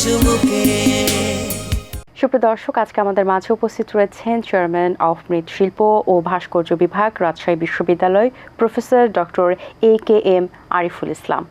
হাসিমুখে সুপ্রিয় দর্শক আজকে আমাদের মাঝে উপস্থিত রয়েছেন চেয়ারম্যান অফ মৃৎশিল্প ও ভাস্কর্য বিভাগ রাজশাহী বিশ্ববিদ্যালয় professor doctor A K M Ariful Islam.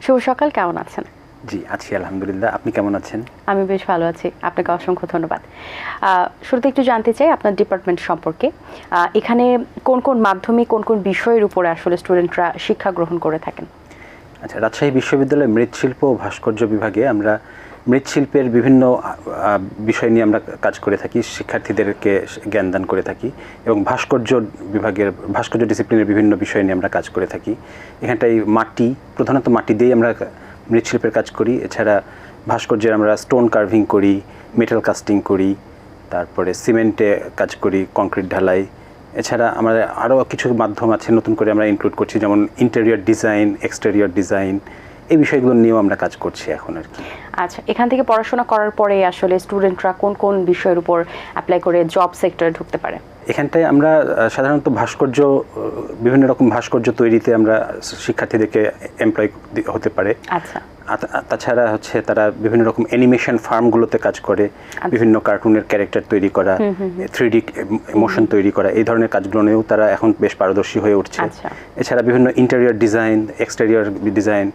শুভ সকাল কেমন আছেন? জি আছি আলহামদুলিল্লাহ। আপনি কেমন আছেন? আমি বেশ ভালো আছি। আপনাকে অসংখ্য ধন্যবাদ। আহ, শুরুতে একটু জানতে চাই আপনার ডিপার্টমেন্ট সম্পর্কে। আহ, এখানে কোন কোন মাধ্যমে কোন কোন বিষয়ের উপরে আসলে স্টুডেন্টরা শিক্ষা গ্রহণ করে থাকেন? আচ্ছা রাজশাহী বিশ্ববিদ্যালয়ের মৃৎশিল্প ও ভাস্কর্য বিভাগে আমরা মৃৎশিল্পের বিভিন্ন বিষয় নিয়ে আমরা কাজ করে থাকি, শিক্ষার্থীদেরকে জ্ঞানদান করে থাকি এবং ভাস্কর্য বিভাগের, ভাস্কর্য ডিসিপ্লিনের বিভিন্ন বিষয় নিয়ে আমরা কাজ করে থাকি। এখানটায় মাটি, প্রধানত মাটি দিয়েই আমরা মৃৎশিল্পের কাজ করি। এছাড়া ভাস্কর্যের আমরা স্টোন কার্ভিং করি, মেটাল কাস্টিং করি, তারপরে সিমেন্টে কাজ করি, কংক্রিট ঢালাই এছাড়া আমাদের আরও কিছু মাধ্যম আছে নতুন করে আমরা ইনক্লুড করছি, যেমন ইন্টেরিয়র ডিজাইন এক্সটেরিয়র ডিজাইন এই বিষয়গুলো নিয়েও আমরা কাজ করছি এখন আর কি। আচ্ছা এখান থেকে পড়াশোনা করার পরে আসলে স্টুডেন্টরা কোন কোন বিষয়ের উপর অ্যাপ্লাই করে জব সেক্টরে ঢুকতে পারে? এখানটায় আমরা সাধারণত ভাস্কর্য বিভিন্ন রকম ভাস্কর্য তৈরিতে আমরা শিক্ষার্থীদেরকে এমপ্লয় হতে পারে। আচ্ছা। তাছাড়া হচ্ছে তারা বিভিন্ন রকম অ্যানিমেশন ফার্মগুলোতে কাজ করে বিভিন্ন কার্টুনের ক্যারেক্টার তৈরি করা থ্রি ডি মোশন তৈরি করা এই ধরনের কাজগুলো নিয়েও তারা এখন বেশ পারদর্শী হয়ে উঠছে। আচ্ছা। এছাড়া বিভিন্ন ইন্টেরিয়র ডিজাইন এক্সটেরিয়র ডিজাইন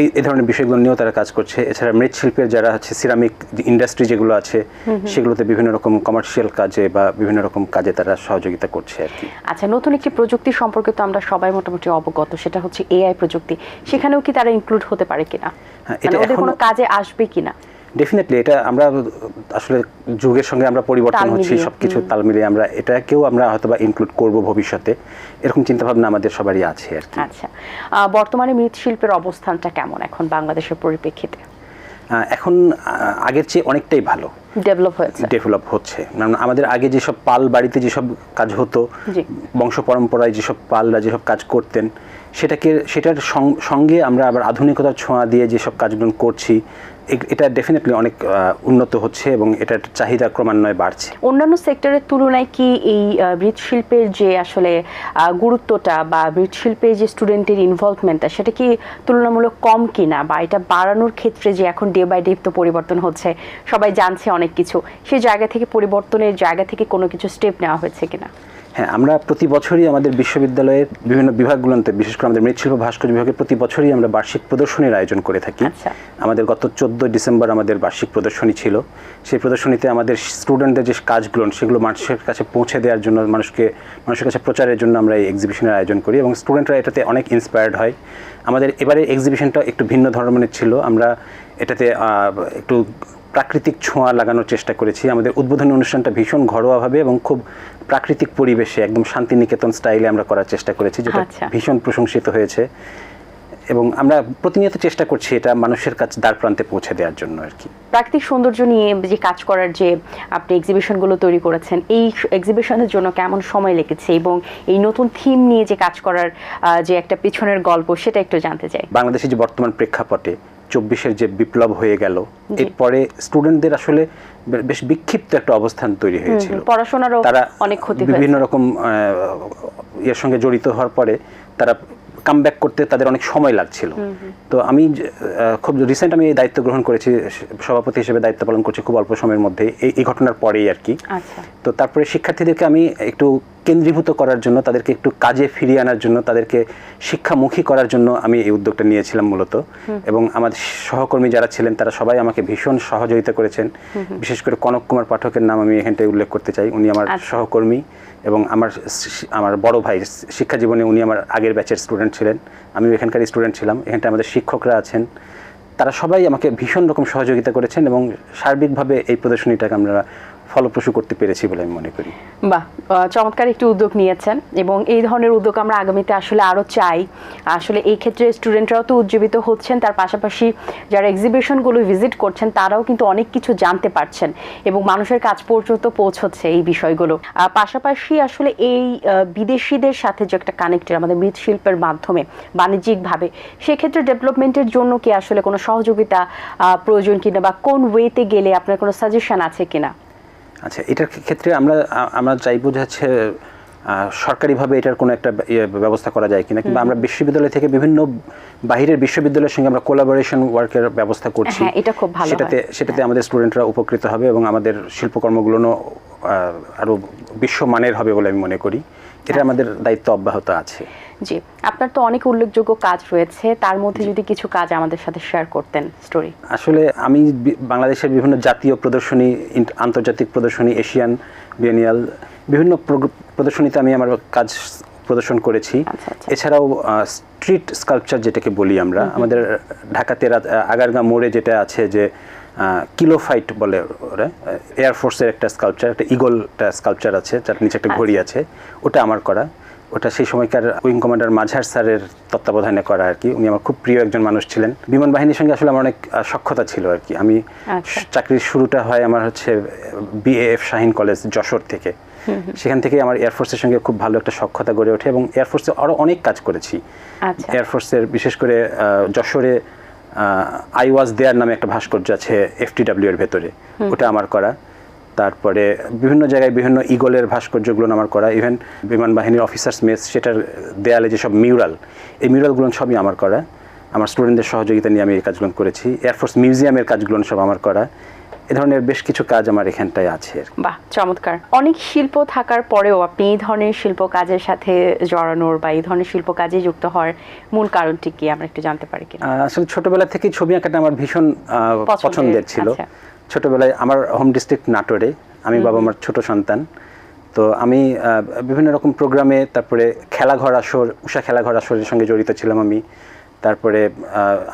এই এই ধরনের বিষয়গুলো নিয়েও তারা কাজ করছে। এছাড়া মৃৎশিল্পের যারা আছে সিরামিক ইন্ডাস্ট্রি যেগুলো আছে সেগুলোতে বিভিন্ন রকম কমার্শিয়াল কাজে বা বিভিন্ন রকম কাজে তারা সহযোগিতা করছে আর কি। আচ্ছা নতুন একটি প্রযুক্তি সম্পর্কে তো আমরা সবাই মোটামুটি অবগত সেটা হচ্ছে এআই প্রযুক্তি। সেখানেও কি তারা ইনক্লুড হতে পারে কিনা? হ্যাঁ, মানে এটা ওদের কোনো কাজে আসবে কিনা? ডেফিনেটলি এটা আমরা আসলে যুগের সঙ্গে আমরা পরিবর্তন হচ্ছি সব কিছু তাল মিলিয়ে আমরা এটাকেও আমরা হয়তো বা ইনক্লুড করব ভবিষ্যতে। এরকম চিন্তাভাবনা আমাদের সবারই আছে আর কি। আচ্ছা। বর্তমানে মৃৎশিল্পের অবস্থানটা কেমন এখন বাংলাদেশের পরিপ্রেক্ষিতে? এখন আগের চেয়ে অনেকটাই ভালো। ডেভেলপ হয়েছে। ডেভেলপ হচ্ছে। আমাদের আগে যেসব পাল বাড়িতে যেসব কাজ হতো। বংশ পরম্পরায় যেসব পালরা যেসব কাজ করতেন সেটাকে, সেটার সঙ্গে আমরা আবার আধুনিকতার ছোঁয়া দিয়ে যেসব কাজগুলো করছি এটা ডেফিনেটলি অনেক উন্নত হচ্ছে এবং এটার চাহিদা ক্রমান্বয়ে বাড়ছে। অন্যান্য সেক্টরের তুলনায় কি এই মৃৎশিল্পের যে আসলে গুরুত্বটা বা মৃৎশিল্পের যে স্টুডেন্টের ইনভলভমেন্টটা সেটা কি তুলনামূলক কম কিনা বা এটা বাড়ানোর ক্ষেত্রে যে এখন ডে বাই ডে তো পরিবর্তন হচ্ছে, সবাই জানছে অনেক কিছু সেই জায়গা থেকে পরিবর্তনের জায়গা থেকে কোনো কিছু স্টেপ নেওয়া হয়েছে কিনা? হ্যাঁ আমরা প্রতি বছরই আমাদের বিশ্ববিদ্যালয়ের বিভিন্ন বিভাগগুলোতে বিশেষ করে আমাদের মৃৎশিল্প ভাস্কর্য বিভাগে প্রতি বছরই আমরা বার্ষিক প্রদর্শনীর আয়োজন করে থাকি। আচ্ছা। আমাদের গত চোদ্দোই ডিসেম্বর আমাদের বার্ষিক প্রদর্শনী ছিল। সেই প্রদর্শনীতে আমাদের স্টুডেন্টদের যে কাজগুলো সেগুলো মানুষের কাছে পৌঁছে দেওয়ার জন্য মানুষকে মানুষের কাছে প্রচারের জন্য আমরা এই এক্সিবিশনের আয়োজন করি এবং স্টুডেন্টরা এটাতে অনেক ইন্সপায়ার্ড হয়। আমাদের এবারে এক্সিবিশনটা একটু ভিন্ন ধরনের ছিল। আমরা এটাতে একটু প্রাকৃতিক ছোঁয়া লাগানোর চেষ্টা করেছি। আমাদের উদ্বোধনী অনুষ্ঠানটা ভীষণ ঘরোয়াভাবে এবং খুব প্রাকৃতিক পরিবেশে একদম শান্তিনিকেতন স্টাইলে আমরা করার চেষ্টা করেছি যেটা আচ্ছা। ভীষণ প্রশংসিত হয়েছে। এবং আমরা প্রতিনিয়ত চেষ্টা করছি এটা মানুষের কাছে দ্বার প্রান্তে পৌঁছে দেওয়ার জন্য আর কি। প্রাকৃতিক সৌন্দর্য নিয়ে যে কাজ করার যে আপনি এক্সিবিশনগুলো তৈরি করেছেন এই এক্সিবিশনের জন্য কেমন সময় লেগেছে এবং এই নতুন থিম নিয়ে যে কাজ করার যে একটা পিছনের গল্প সেটা একটু জানতে চাই। বাংলাদেশের যে বর্তমান প্রেক্ষাপটে চব্বিশের যে বিপ্লব হয়ে গেল এরপরে স্টুডেন্টদের আসলে বেশ বিক্ষিপ্ত একটা অবস্থান তৈরি হয়েছিল। পড়াশোনারও তারা অনেক ক্ষতি বিভিন্ন রকম ইয়ের সঙ্গে জড়িত হওয়ার পরে তারা কাম করতে তাদের অনেক সময় লাগছিল। তো আমি খুব রিসেন্ট আমি এই দায়িত্ব গ্রহণ করেছি সভাপতি হিসেবে দায়িত্ব পালন করছি খুব অল্প সময়ের মধ্যে এই এই ঘটনার পরেই আর কি। আচ্ছা। তো তারপরে শিক্ষার্থীদেরকে আমি একটু কেন্দ্রীভূত করার জন্য তাদেরকে একটু কাজে ফিরিয়ে আনার জন্য তাদেরকে শিক্ষামুখী করার জন্য আমি এই উদ্যোগটা নিয়েছিলাম মূলত। এবং আমার সহকর্মী যারা ছিলেন তারা সবাই আমাকে ভীষণ সহযোগিতা করেছেন। বিশেষ করে কনক কুমার পাঠকের নাম আমি এখানটায় উল্লেখ করতে চাই। উনি আমার আচ্ছা। সহকর্মী এবং আমার আমার বড় ভাই শিক্ষা জীবনে উনি আমার আগের ব্যাচের স্টুডেন্ট ছিলেন। আমিও এখানকার স্টুডেন্ট ছিলাম। এখানটায় আমাদের শিক্ষকরা আছেন। তারা সবাই আমাকে ভীষণ রকম সহযোগিতা করেছেন এবং সার্বিকভাবে এই প্রদর্শনীটাকে আমরা ফলপ্রসূ করতে পেরেছি বলে আমি মনে করি। বাহ চমৎকার একটি উদ্যোগ নিয়েছেন এবং এই ধরনের উদ্যোগ আমরা আগামীতে আসলে আরও চাই। আসলে এই ক্ষেত্রে স্টুডেন্টরাও তো উজ্জীবিত হচ্ছেন, তার পাশাপাশি যারা এক্সিবিশনগুলো ভিজিট করছেন, তারাও কিন্তু অনেক কিছু জানতে পারছেন এবং মানুষের কাজ পর্যন্ত পৌঁছচ্ছে এই বিষয়গুলো। পাশাপাশি আসলে এই বিদেশিদের সাথে যে একটা কানেক্টেড আমাদের মৃৎশিল্পের মাধ্যমে বাণিজ্যিকভাবে, সেক্ষেত্রে ডেভেলপমেন্টের জন্য কি আসলে কোনো সহযোগিতা প্রয়োজন কিনা বা কোন ওয়েতে গেলে আপনার কোনো সাজেশন আছে কিনা? আচ্ছা এটার ক্ষেত্রে আমরা আমরা চাইব যে হচ্ছে সরকারিভাবে এটার কোনো একটা ইয়ে ব্যবস্থা করা যায় কিনা? কিংবা আমরা বিশ্ববিদ্যালয় থেকে বিভিন্ন বাহিরের বিশ্ববিদ্যালয়ের সঙ্গে আমরা কোলাবোরেশন ওয়ার্কের ব্যবস্থা করছি। হ্যাঁ, এটা খুব ভালো সেটাতে সেটাতে আমাদের স্টুডেন্টরা উপকৃত হবে এবং আমাদের শিল্পকর্মগুলো আরও বিশ্বমানের হবে বলে আমি মনে করি। এটা আমাদের দায়িত্ব অব্যাহত আছে। জি আপনার তো অনেক উল্লেখযোগ্য কাজ রয়েছে তার মধ্যে যদি কিছু কাজ আমাদের সাথে শেয়ার করতেন স্টোরি আসলে আমি বাংলাদেশের বিভিন্ন জাতীয় প্রদর্শনী আন্তর্জাতিক প্রদর্শনী এশিয়ান বিয়ানিয়াল বিভিন্ন প্রদর্শনীতে আমি আমার কাজ প্রদর্শন করেছি। আচ্ছা, আচ্ছা। এছাড়াও স্ট্রিট স্কাল্পচার যেটাকে বলি আমরা আমাদের ঢাকাতে আগারগা মোড়ে যেটা আছে যে কিলো ফাইট বলে ওরা এয়ারফোর্সের একটা স্কাল্পচার একটা ইগলটা স্কাল্পচার আছে যার নিচে একটা ঘড়ি আছে ওটা আমার করা। ওটা সেই সময়কার উইং কমান্ডার মাঝার স্যারের তত্ত্বাবধানে করা আর কি। উনি আমার খুব প্রিয় একজন মানুষ ছিলেন। বিমান বাহিনীর সঙ্গে আসলে আমার অনেক সক্ষতা ছিল আর কি। আমি আচ্ছা। চাকরির শুরুটা হয় আমার হচ্ছে বিএএফ শাহিন কলেজ যশোর থেকে। সেখান থেকে আমার এয়ারফোর্সের সঙ্গে খুব ভালো একটা সক্ষতা গড়ে ওঠে এবং এয়ারফোর্সে আরও অনেক কাজ করেছি। আচ্ছা। এয়ারফোর্সের বিশেষ করে যশোরে আই ওয়াজ দেয়ার নামে একটা ভাস্কর্য আছে এফটিডাব্লিউ এর ভেতরে। ওটা আমার করা। তারপরে বিভিন্ন জায়গায় বিভিন্ন ইগলের ভাস্কর্যগুলো আমার করা। ইভেন বিমান বাহিনীর অফিসার্স মেস সেটার দেয়ালে যেসব মিউরাল এই মিউরালগুলো সবই আমার করা। আমার স্টুডেন্টদের সহযোগিতা নিয়ে আমি এই কাজগুলো করেছি। এয়ারফোর্স মিউজিয়ামের কাজগুলো সব আমার করা। এ ধরনের বেশ কিছু কাজ আমার এখানটায় আছে। বাহ চমৎকার। অনেক শিল্প থাকার পরেও আপনি এই ধরনের শিল্প কাজের সাথে জড়ানোর বা এই ধরনের শিল্প কাজে যুক্ত হওয়ার মূল কারণটি কি? আমরা একটু জানতে পারি আহ, আসলে ছোটবেলা থেকেই ছবি আঁকাটা আমার ভীষণ পছন্দের, পছন্দের ছিল। আচ্ছা। ছোটবেলায় আমার হোম ডিস্ট্রিক্ট নাটোরে আমি বাবা আমার ছোট সন্তান। তো আমি বিভিন্ন রকম প্রোগ্রামে তারপরে খেলাঘর আসর উষা খেলাঘর আসরের সঙ্গে জড়িত ছিলাম আমি। তারপরে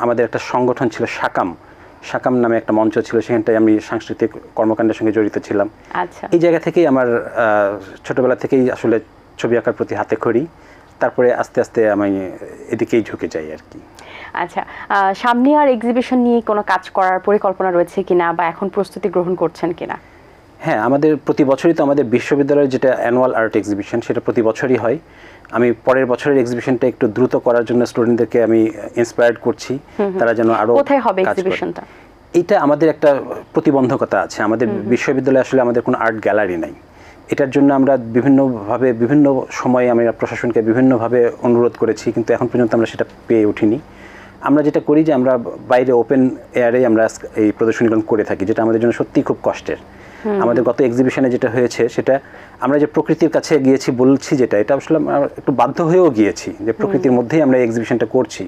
আমাদের একটা সংগঠন ছিল সাকাম সাকাম নামে একটা মঞ্চ ছিল সেখানটায় আমি সাংস্কৃতিক কর্মকাণ্ডের সঙ্গে জড়িত ছিলাম। আচ্ছা। এই জায়গা থেকেই আমার ছোটবেলা থেকেই আসলে ছবি আঁকার প্রতি হাতে খড়ি। তারপরে আস্তে আস্তে আমি এদিকেই ঝুঁকে যাই আর কি। আচ্ছা সামনে আর এক্সিবিশন নিয়ে কোনো কাজ করার পরিকল্পনা রয়েছে কিনা বা এখন প্রস্তুতি গ্রহণ করছেন কিনা? হ্যাঁ আমাদের প্রতি বছরই তো আমাদের বিশ্ববিদ্যালয়ের যেটা অ্যানুয়াল আর্ট এক্সিবিশন সেটা প্রতি বছরই হয়। আমি পরের বছরের এক্সিবিশনটা একটু দ্রুত করার জন্য স্টুডেন্টদেরকে আমি ইন্সপায়ার্ড করছি। তারা যেন আরও কোথায় হবে এক্সিবিশনটা এইটা আমাদের একটা প্রতিবন্ধকতা আছে। আমাদের বিশ্ববিদ্যালয়ে আসলে আমাদের কোনো আর্ট গ্যালারি নাই। এটার জন্য আমরা বিভিন্নভাবে বিভিন্ন সময়ে আমরা প্রশাসনকে বিভিন্নভাবে অনুরোধ করেছি কিন্তু এখন পর্যন্ত আমরা সেটা পেয়ে উঠিনি। আমরা যেটা করি যে আমরা বাইরে ওপেন এয়ারে আমরা এই প্রদর্শনীগুলো করে থাকি যেটা আমাদের জন্য সত্যিই খুব কষ্টের। আমাদের গত এক্সিবিশনে যেটা হয়েছে সেটা আমরা যে প্রকৃতির কাছে গিয়েছি বলছি যেটা এটা আসলে আমরা একটু বাধ্য হয়েও গিয়েছি যে প্রকৃতির মধ্যেই আমরা এক্সিবিশনটা করছি।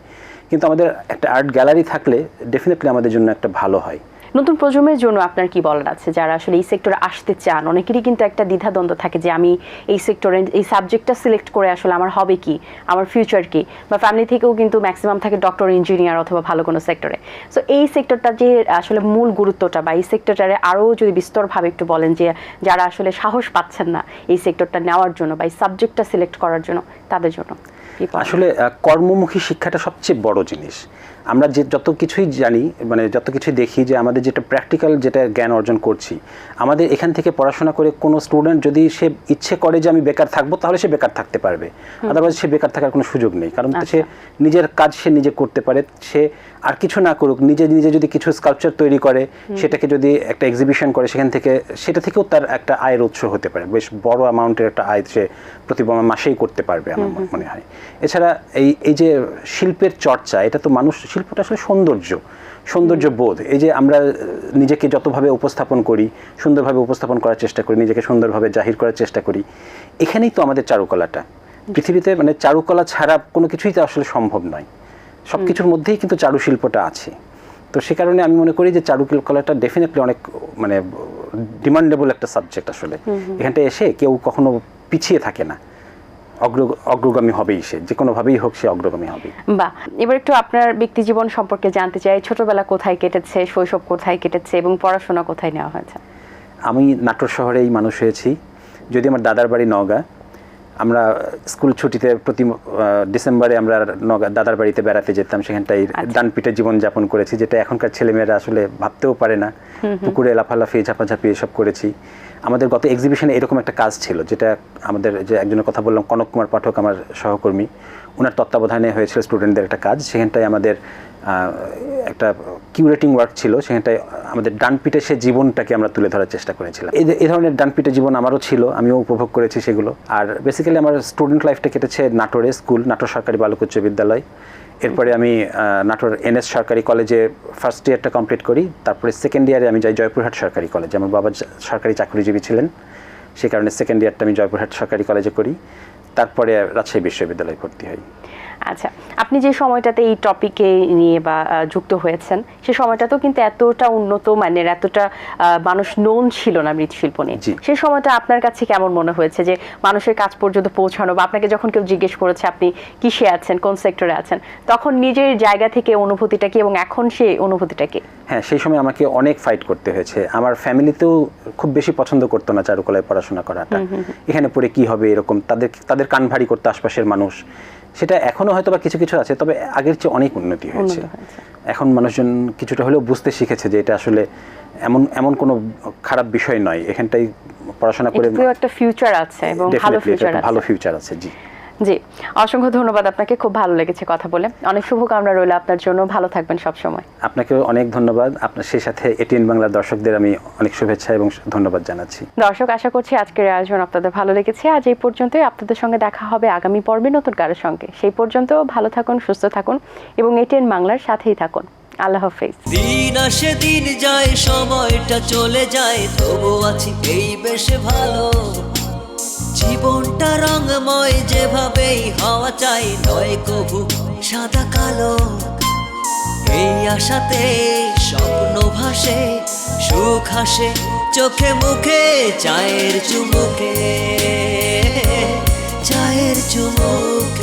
কিন্তু আমাদের একটা আর্ট গ্যালারি থাকলে ডেফিনেটলি আমাদের জন্য একটা ভালো হয়। নতুন প্রজন্মের জন্য আপনার কি বলার আছে? যারা আসলে এই সেক্টরে আসতে চান, অনেকেরই কিন্তু একটা দ্বিধাদ্বন্দ্ব থাকে যে আমি এই সেক্টরে এই সাবজেক্টটা সিলেক্ট করে আসলে আমার হবে কি? আমার ফিউচার কি? বা ফ্যামিলি থেকেও কিন্তু ম্যাক্সিমাম থাকে ডক্টর ইঞ্জিনিয়ার অথবা ভালো কোনো সেক্টরে সো এই সেক্টরটা যে আসলে মূল গুরুত্বটা বা এই সেক্টরটারে আরও যদি বিস্তরভাবে একটু বলেন যে যারা আসলে সাহস পাচ্ছেন না এই সেক্টরটা নেওয়ার জন্য বা এই সাবজেক্টটা সিলেক্ট করার জন্য, তাদের জন্য আসলে কর্মমুখী শিক্ষাটা সবচেয়ে বড় জিনিস। আমরা যে যত কিছুই জানি মানে যত কিছুই দেখি যে আমাদের যেটা প্র্যাকটিক্যাল যেটা জ্ঞান অর্জন করছি আমাদের এখান থেকে পড়াশোনা করে কোনো স্টুডেন্ট যদি সে ইচ্ছে করে যে আমি বেকার থাকব তাহলে সে বেকার থাকতে পারবে। আদারওয়াইজ সে বেকার থাকার কোনো সুযোগ নেই। কারণ সে নিজের কাজ সে নিজে করতে পারে সে আর কিছু না করুক নিজে নিজে যদি কিছু স্কাল্পচার তৈরি করে সেটাকে যদি একটা এক্সিবিশন করে সেখান থেকে সেটা থেকেও তার একটা আয়ের উৎস হতে পারে। বেশ বড় অ্যামাউন্টের একটা আয় সে প্রতি মাসেই করতে পারবে আমার মনে হয়। এছাড়া এই এই যে শিল্পের চর্চা এটা তো মানুষ শিল্পটা আসলে সৌন্দর্য সৌন্দর্য বোধ। এই যে আমরা নিজেকে যতভাবে উপস্থাপন করি সুন্দরভাবে উপস্থাপন করার চেষ্টা করি নিজেকে সুন্দরভাবে জাহির করার চেষ্টা করি এখানেই তো আমাদের চারুকলাটা। পৃথিবীতে মানে চারুকলা ছাড়া কোনো কিছুই তো আসলে সম্ভব নয়। সব কিছুর মধ্যেই কিন্তু চারুশিল্পটা আছে। তো সে কারণে আমি মনে করি যে চারুকলাটা ডেফিনেটলি অনেক মানে ডিমান্ডেবল একটা সাবজেক্ট আসলে। এখানটা এসে কেউ কখনো পিছিয়ে থাকে না। অগ্র অগ্রগামী হবেই সে যে কোনোভাবেই হোক সে অগ্রগামী হবে। বা এবার একটু আপনার ব্যক্তি জীবন সম্পর্কে জানতে চাই ছোটবেলা কোথায় কেটেছে শৈশব কোথায় কেটেছে এবং পড়াশোনা কোথায় নেওয়া হয়েছে? আমি নাটোর শহরেই মানুষ হয়েছি। যদি আমার দাদার বাড়ি নওগাঁ আমরা স্কুল ছুটিতে প্রতি ডিসেম্বরে আমরা দাদার বাড়িতে বেড়াতে যেতাম। সেখানটাই আচ্ছা। ডানপিটে জীবনযাপন করেছি যেটা এখনকার ছেলেমেয়েরা আসলে ভাবতেও পারে না। পুকুরে লাফালাফি ঝাপাঝাপি এসব করেছি। আমাদের গত এক্সিবিশনে এরকম একটা কাজ ছিল যেটা আমাদের যে একজনের কথা বললাম কনক কুমার পাঠক আমার সহকর্মী। ওনার তত্ত্বাবধানে হয়েছিল স্টুডেন্টদের একটা কাজ। সেখানটায় আমাদের একটা কিউরেটিং ওয়ার্ক ছিল। সেখানটায় আমাদের ডানপিটে সে জীবনটাকে আমরা তুলে ধরার চেষ্টা করেছিলাম। এই ধরনের ডানপিটে জীবন আমারও ছিল। আমিও উপভোগ করেছি সেগুলো। আর বেসিক্যালি আমার স্টুডেন্ট লাইফটা কেটেছে নাটোরে স্কুল নাটোর সরকারি বালক উচ্চ বিদ্যালয়। এরপরে আমি নাটোর এনএস সরকারি কলেজে ফার্স্ট ইয়ারটা কমপ্লিট করি। তারপরে সেকেন্ড ইয়ারে আমি যাই জয়পুরহাট সরকারি কলেজে আমার বাবা সরকারি চাকরিজীবী ছিলেন। সেই কারণে সেকেন্ড ইয়ারটা আমি জয়পুরহাট সরকারি কলেজে করি। তারপরে রাজশাহী বিশ্ববিদ্যালয়ে ভর্তি হই। আচ্ছা আপনি যে সময়টাতে এই টপিকে নিয়ে বা যুক্ত হয়েছেন সে সময়টাতেও কিন্তু এতটা উন্নত মানের এতটা মানুষ নোন ছিল না মৃৎশিল্প নিয়ে। সেই সময়টা আপনার কাছে কেমন মনে হয়েছে যে মানুষের কাজ পর্যন্ত পৌঁছানো বা আপনাকে যখন কেউ জিজ্ঞেস করেছে আপনি কিসে আছেন কোন সেক্টরে আছেন তখন নিজের জায়গা থেকে অনুভূতিটা কি এবং এখন সেই অনুভূতিটা কি? হ্যাঁ সেই সময় আমাকে অনেক ফাইট করতে হয়েছে। আমার ফ্যামিলিতেও খুব বেশি পছন্দ করতো না চারুকলায় পড়াশোনা করাটা। এখানে পড়ে কি হবে এরকম তাদের তাদের কান ভারী করতো আশপাশের মানুষ। সেটা এখনও হয়তো বা কিছু কিছু আছে তবে আগের চেয়ে অনেক উন্নতি হয়েছে। এখন মানুষজন কিছুটা হলেও বুঝতে শিখেছে যে এটা আসলে এমন এমন কোনো খারাপ বিষয় নয়। এখানটাই পড়াশোনা করে একটা ফিউচার আছে এবং ভালো ফিউচার আছে ভালো ফিউচার আছে জি। জি অসংখ্য ধন্যবাদ আপনাকে খুব ভালো লেগেছে কথা বলে। অনেক শুভকামনা রইল আপনার জন্য ভালো থাকবেন সব সময়। আপনাকেও অনেক ধন্যবাদ আপনার সেই সাথে এটিএন বাংলার দর্শকদের আমি অনেক শুভেচ্ছা এবং ধন্যবাদ জানাচ্ছি। দর্শক আশা করছি আজকের আয়োজন আপনাদের ভালো লেগেছে। আজ এই পর্যন্তই আপনাদের সঙ্গে দেখা হবে আগামী পর্বে নতুন কারোর সঙ্গে। সেই পর্যন্ত ভালো থাকুন সুস্থ থাকুন এবং এটিএন বাংলার সাথেই থাকুন। আল্লাহ হাফেজ। দিন আসে দিন যায় সময়টা চলে যায় তবু আছি এই বেশ ভালো। জীবনটা রঙময় যেভাবেই হওয়া চাই, নয় কবু সাদা কালো। এই আশাতে স্বপ্ন ভাসে, সুখ হাসে, চোখে মুখে, চায়ের চুমুকে, চায়ের চুমুক।